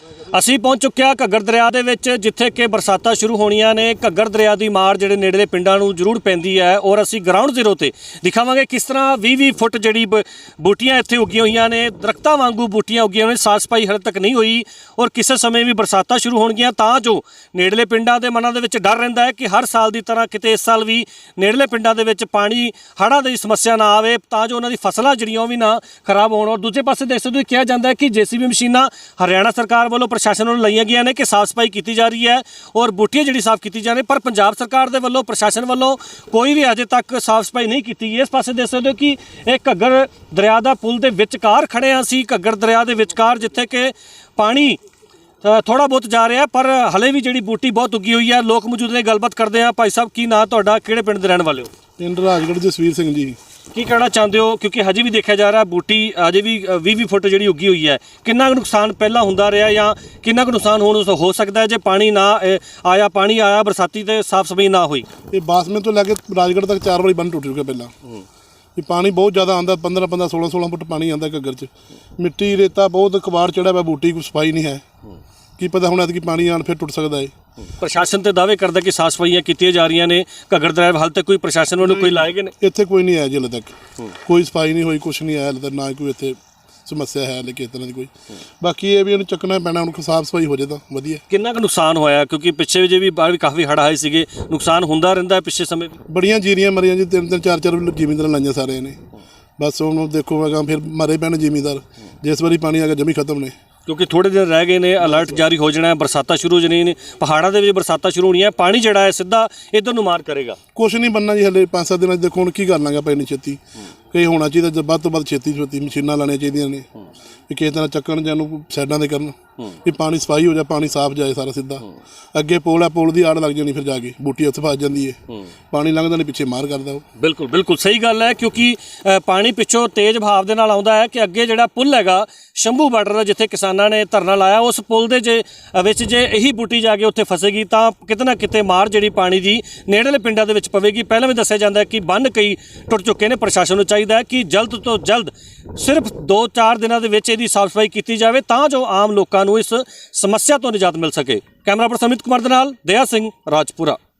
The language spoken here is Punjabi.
আপনাকে ਅਸੀਂ ਪਹੁੰਚ ਚੁੱਕਿਆ ਘੱਗਰ ਦਰਿਆ ਦੇ ਵਿੱਚ, ਜਿੱਥੇ ਕਿ ਬਰਸਾਤਾਂ ਸ਼ੁਰੂ ਹੋਣੀਆਂ ਨੇ। ਘੱਗਰ ਦਰਿਆ ਦੀ ਮਾਰ ਜਿਹੜੇ ਨੇੜਲੇ ਪਿੰਡਾਂ ਨੂੰ ਜ਼ਰੂਰ ਪੈਂਦੀ ਹੈ ਔਰ ਅਸੀਂ ਗਰਾਊਂਡ ਜ਼ੀਰੋ ਤੇ ਦਿਖਾਵਾਂਗੇ ਕਿਸ ਤਰ੍ਹਾਂ 20-20 ਫੁੱਟ ਜਿਹੜੀ ਬ- ਬੂਟੀਆਂ ਇੱਥੇ ਉੱਗੀਆਂ ਹੋਈਆਂ ਨੇ। ਦਰਖਤਾਂ ਵਾਂਗੂ ਬੂਟੀਆਂ ਉੱਗੀਆਂ ਹੋਈਆਂ ਸਾਫ਼ ਸਫ਼ਾਈ ਹਲੇ ਤੱਕ ਨਹੀਂ ਹੋਈ ਔਰ ਕਿਸੇ ਸਮੇਂ ਵੀ ਬਰਸਾਤਾਂ ਸ਼ੁਰੂ ਹੋਣਗੀਆਂ, ਤਾਂ ਜੋ ਨੇੜਲੇ ਪਿੰਡਾਂ ਦੇ ਮਨਾਂ ਦੇ ਵਿੱਚ ਡਰ ਰਹਿੰਦਾ ਹੈ ਕਿ ਹਰ ਸਾਲ ਦੀ ਤਰ੍ਹਾਂ ਕਿਤੇ ਇਸ ਸਾਲ ਵੀ ਨੇੜਲੇ ਪਿੰਡਾਂ ਦੇ ਵਿੱਚ ਪਾਣੀ ਹੜ੍ਹਾਂ ਦੀ ਸਮੱਸਿਆ ਨਾ ਆਵੇ, ਤਾਂ ਜੋ ਉਹਨਾਂ ਦੀ ਫਸਲਾਂ ਜਿਹੜੀਆਂ ਉਹ ਵੀ ਨਾ ਖਰਾਬ ਹੋਣ। ਔਰ ਦੂਜੇ ਪਾਸੇ ਦੇਖ ਸਕਦੇ ਹੋ, ਕਿਹਾ ਜਾਂਦਾ ਹੈ ਕਿ ਜੀਸੀਬੀ ਮਸ਼ੀਨਾਂ ਹਰਿਆਣਾ ਸਰਕਾਰ ਵੱਲੋਂ ਪ੍ਰਸ਼ਾਸਨ ਵੱਲੋਂ ਲਈਆਂ ਗਈਆਂ ਨੇ ਕਿ ਸਾਫ਼ ਸਫ਼ਾਈ ਕੀਤੀ ਜਾ ਰਹੀ ਹੈ ਔਰ ਬੂਟੀਆਂ ਜਿਹੜੀ ਸਾਫ਼ ਕੀਤੀ ਜਾ ਰਹੀ ਪਰ ਪੰਜਾਬ ਸਰਕਾਰ ਦੇ ਵੱਲੋਂ, ਪ੍ਰਸ਼ਾਸਨ ਵੱਲੋਂ ਕੋਈ ਵੀ ਅਜੇ ਤੱਕ ਸਾਫ਼ ਸਫ਼ਾਈ ਨਹੀਂ ਕੀਤੀ ਇਸ ਪਾਸੇ ਦੇਖ ਸਕਦੇ ਹੋ ਕਿ ਇਹ ਘੱਗਰ ਦਰਿਆ ਦਾ ਪੁਲ ਦੇ ਵਿਚਕਾਰ ਖੜੇ ਹਾਂ ਅਸੀਂ। ਘੱਗਰ ਦਰਿਆ ਦੇ ਵਿਚਕਾਰ ਜਿੱਥੇ ਕਿ ਪਾਣੀ ਥੋੜਾ ਬਹੁਤ ਜਾ ਰਿਹਾ, ਪਰ ਹਲੇ ਵੀ ਜਿਹੜੀ ਬੂਟੀ ਬਹੁਤ ਉੱਗੀ ਹੋਈ ਹੈ। ਲੋਕ ਮੌਜੂਦ ਨੇ, ਗੱਲਬਾਤ ਕਰਦੇ ਆ। ਭਾਈ ਸਾਹਿਬ, ਕੀ ਨਾਂ ਤੁਹਾਡਾ? ਕਿਹੜੇ ਪਿੰਡ ਦੇ ਰਹਿਣ ਵਾਲੇ ਹੋ? ਪਿੰਡ ਰਾਜਗੜ੍ਹ ਜਸਵੀਰ ਸਿੰਘ ਜੀ। ਕੀ ਕਹਿਣਾ ਚਾਹੁੰਦੇ ਹੋ? ਕਿਉਂਕਿ ਹਜੇ ਵੀ ਦੇਖਿਆ ਜਾ ਰਿਹਾ ਬੂਟੀ ਅਜੇ ਵੀ 20-20 ਫੁੱਟ ਜਿਹੜੀ ਉੱਗੀ ਹੋਈ ਹੈ। ਕਿੰਨਾ ਕੁ ਨੁਕਸਾਨ ਪਹਿਲਾਂ ਹੁੰਦਾ ਰਿਹਾ ਜਾਂ ਕਿੰਨਾ ਕੁ ਨੁਕਸਾਨ ਹੋਣ ਹੋ ਸਕਦਾ ਹੈ ਜੇ ਪਾਣੀ ਨਾ ਆਇਆ ਪਾਣੀ ਆਇਆ ਬਰਸਾਤੀ ਤੇ ਸਾਫ਼ ਸਫ਼ਾਈ ਨਾ ਹੋਈ? ਇਹ ਬਾਸਮੇ ਤੋਂ ਲੈ ਕੇ ਰਾਜਗੜ੍ਹ ਤੱਕ ਚਾਰ ਵਾਰੀ ਬੰਨ ਟੁੱਟ ਚੁੱਕਾ ਪਹਿਲਾਂ। ਇਹ ਪਾਣੀ ਬਹੁਤ ਜ਼ਿਆਦਾ ਆਉਂਦਾ 15 15 16 16 ਫੁੱਟ ਪਾਣੀ ਆਉਂਦਾ ਘੱਗਰ 'ਚ। ਮਿੱਟੀ ਰੇਤਾ ਬਹੁਤ ਕਬਾੜ ਚੜਿਆ ਹੋਇਆ ਬੂਟੀ ਕੋਈ ਸਫ਼ਾਈ ਨਹੀਂ ਹੈ। ਕੀ ਪਤਾ ਹੁਣ ਐਤਕੀ ਪਾਣੀ ਆਣ ਫਿਰ ਟੁੱਟ ਸਕਦਾ ਹੈ ਪ੍ਰਸ਼ਾਸਨ ਤੇ ਦਾਅਵੇ ਕਰਦਾ ਕਿ ਸਾਫ਼ ਸਫਾਈਆਂ ਕੀਤੀਆਂ ਜਾ ਰਹੀਆਂ ਨੇ। ਘੱਗਰ ਦਰਿਆ ਹਾਲ ਤੱਕ ਕੋਈ ਪ੍ਰਸ਼ਾਸਨ ਵੱਲੋਂ ਕੋਈ ਲਾਏ ਗਏ ਨੇ? ਇੱਥੇ ਕੋਈ ਨਹੀਂ ਆਇਆ ਜੀ ਹਲੇ ਤੱਕ। ਕੋਈ ਸਫ਼ਾਈ ਨਹੀਂ ਹੋਈ ਕੁਛ ਨਹੀਂ ਆਇਆ ਹਲੇ ਤੱਕ ਨਾ ਕੋਈ ਇੱਥੇ ਸਮੱਸਿਆ ਹੈ ਹਲੇ ਕਿਸੇ ਤਰ੍ਹਾਂ ਦੀ ਕੋਈ। ਬਾਕੀ ਇਹ ਵੀ ਇਹਨੂੰ ਚੱਕਣਾ ਪੈਣਾ ਹੁਣ ਸਾਫ਼ ਸਫ਼ਾਈ ਹੋ ਜਾਏ ਤਾਂ ਵਧੀਆ। ਕਿੰਨਾ ਕੁ ਨੁਕਸਾਨ ਹੋਇਆ? ਕਿਉਂਕਿ ਪਿੱਛੇ ਜੇ ਵੀ ਬਾਹਰ ਵੀ ਕਾਫੀ ਹੜ੍ਹ ਆਏ ਸੀਗੇ ਨੁਕਸਾਨ ਹੁੰਦਾ ਰਹਿੰਦਾ ਹੈ ਪਿੱਛੇ ਸਮੇਂ ਵੀ? ਬੜੀਆਂ ਜੀਰੀਆਂ ਮਰੀਆਂ ਜੀ ਤਿੰਨ ਤਿੰਨ ਚਾਰ ਚਾਰ ਜ਼ਿਮੀਂਦਾਰ ਲਾਈਆਂ ਸਾਰਿਆਂ ਨੇ। ਬਸ ਹੁਣ ਦੇਖੋ ਮੈਂ ਕਹਾਂ ਫਿਰ ਮਰੇ ਪੈਣ ਜ਼ਿਮੀਂਦਾਰ। ਜਿਸ ਵਾਰੀ ਪਾਣੀ ਆ ਗਿਆ ਜਮੀ ਖਤਮ ਨੇ। ਕਿਉਂਕਿ ਥੋੜੇ ਦਿਨ ਰਹਿ ਗਏ ਨੇ ਅਲਰਟ ਜਾਰੀ ਹੋ ਜਾਣਾ ਹੈ, ਬਰਸਾਤਾਂ ਸ਼ੁਰੂ ਹੋ ਜਾਣੀਆਂ ਨੇ, ਪਹਾੜਾਂ ਦੇ ਵਿੱਚ ਬਰਸਾਤਾਂ ਸ਼ੁਰੂ ਹੋਣੀਆਂ, ਪਾਣੀ ਜਿਹੜਾ ਹੈ ਸਿੱਧਾ ਇਧਰ ਨੂੰ ਮਾਰ ਕਰੇਗਾ। ਕੁਛ ਨਹੀਂ ਬੰਨਾ ਜੀ ਹਲੇ, ਪੰਜ ਸੱਤ ਦਿਨਾਂ 'ਚ ਦੇਖੋ ਹੁਣ ਕੀ ਕਰ ਲਾਂਗੇ ਆਪਾਂ ਇੰਨੀ ਛੇਤੀ। ਕਈ ਹੋਣਾ ਚਾਹੀਦਾ ਵੱਧ ਤੋਂ ਵੱਧ ਛੇਤੀ ਛੇਤੀ ਮਸ਼ੀਨਾਂ ਲਾਣੀਆਂ ਚਾਹੀਦੀਆਂ ਨੇ, ਵੀ ਕਿਸੇ ਤਰ੍ਹਾਂ ਚੱਕਣ ਜਾਂ ਨੂੰ ਸਾਈਡਾਂ ਦੇ ਕਰਨ। ਵੀ ਪਾਣੀ ਸਫ਼ਾਈ ਹੋ ਜਾ ਪਾਣੀ ਸਾਫ਼ ਜਾਏ ਸਾਰਾ ਸਿੱਧਾ। ਅੱਗੇ ਪੋਲ ਆ ਪੋਲ ਦੀ ਆੜ ਲੱਗ ਜਾਣੀ ਫਿਰ ਜਾ ਕੇ। ਬੂਟੀ ਉੱਥੇ ਫਸ ਜਾਂਦੀ ਹੈ। ਪਾਣੀ ਲੰਘਦਾ ਨਹੀਂ ਪਿੱਛੇ ਮਾਰ ਕਰਦਾ ਉਹ। ਬਿਲਕੁਲ ਬਿਲਕੁਲ ਸਹੀ ਗੱਲ ਹੈ ਕਿਉਂਕਿ ਪਾਣੀ ਪਿੱਛੋਂ ਤੇਜ਼ ਵਹਾਅ ਦੇ ਨਾਲ ਆਉਂਦਾ ਹੈ ਕਿ ਅੱਗੇ ਜਿਹੜਾ ਪੁਲ ਹੈਗਾ ਸ਼ੰਭੂ ਬਾਰਡਰ ਦਾ ਜਿੱਥੇ ਕਿਸਾਨਾਂ ਨੇ ਧਰਨਾ ਲਾਇਆ ਉਸ ਪੁਲ ਦੇ ਜੇ ਵਿੱਚ ਜੇ ਇਹੀ ਬੂਟੀ ਜਾ ਕੇ ਉੱਥੇ ਫਸੇਗੀ ਤਾਂ ਕਿਤੇ ਨਾ ਕਿਤੇ ਮਾਰ ਜਿਹੜੀ ਪਾਣੀ ਦੀ ਨੇੜਲੇ ਪਿੰਡਾਂ ਦੇ ਵਿੱਚ ਪਵੇਗੀ। ਪਹਿਲਾਂ ਵੀ ਦੱਸਿਆ ਜਾਂਦਾ ਕਿ ਬੰਨ ਕਈ ਟੁੱਟ ਚੁੱਕੇ ਨੇ ਪ੍ਰਸ਼ਾਸਨ ਨੂੰ ਚਾਹੀਦਾ ਹੈ ਕਿ ਜਲਦ ਤੋਂ ਜਲਦ ਸਿਰਫ 2-4 ਦਿਨਾਂ ਦੇ ਵਿੱਚ ਇਹਦੀ ਸਾਫ਼ ਸਫ਼ਾਈ ਕੀਤੀ ਜਾਵੇ ਤਾਂ ਜੋ ਆਮ ਲੋਕਾਂ ਨੂੰ ਇਸ ਸਮੱਸਿਆ ਤੋਂ ਨਿਜਾਤ ਮਿਲ ਸਕੇ। ਕੈਮਰਾ ਪਰਸਨ ਅਮਿਤ ਕੁਮਾਰ ਦੇ ਨਾਲ ਦਇਆ ਸਿੰਘ, ਰਾਜਪੁਰਾ।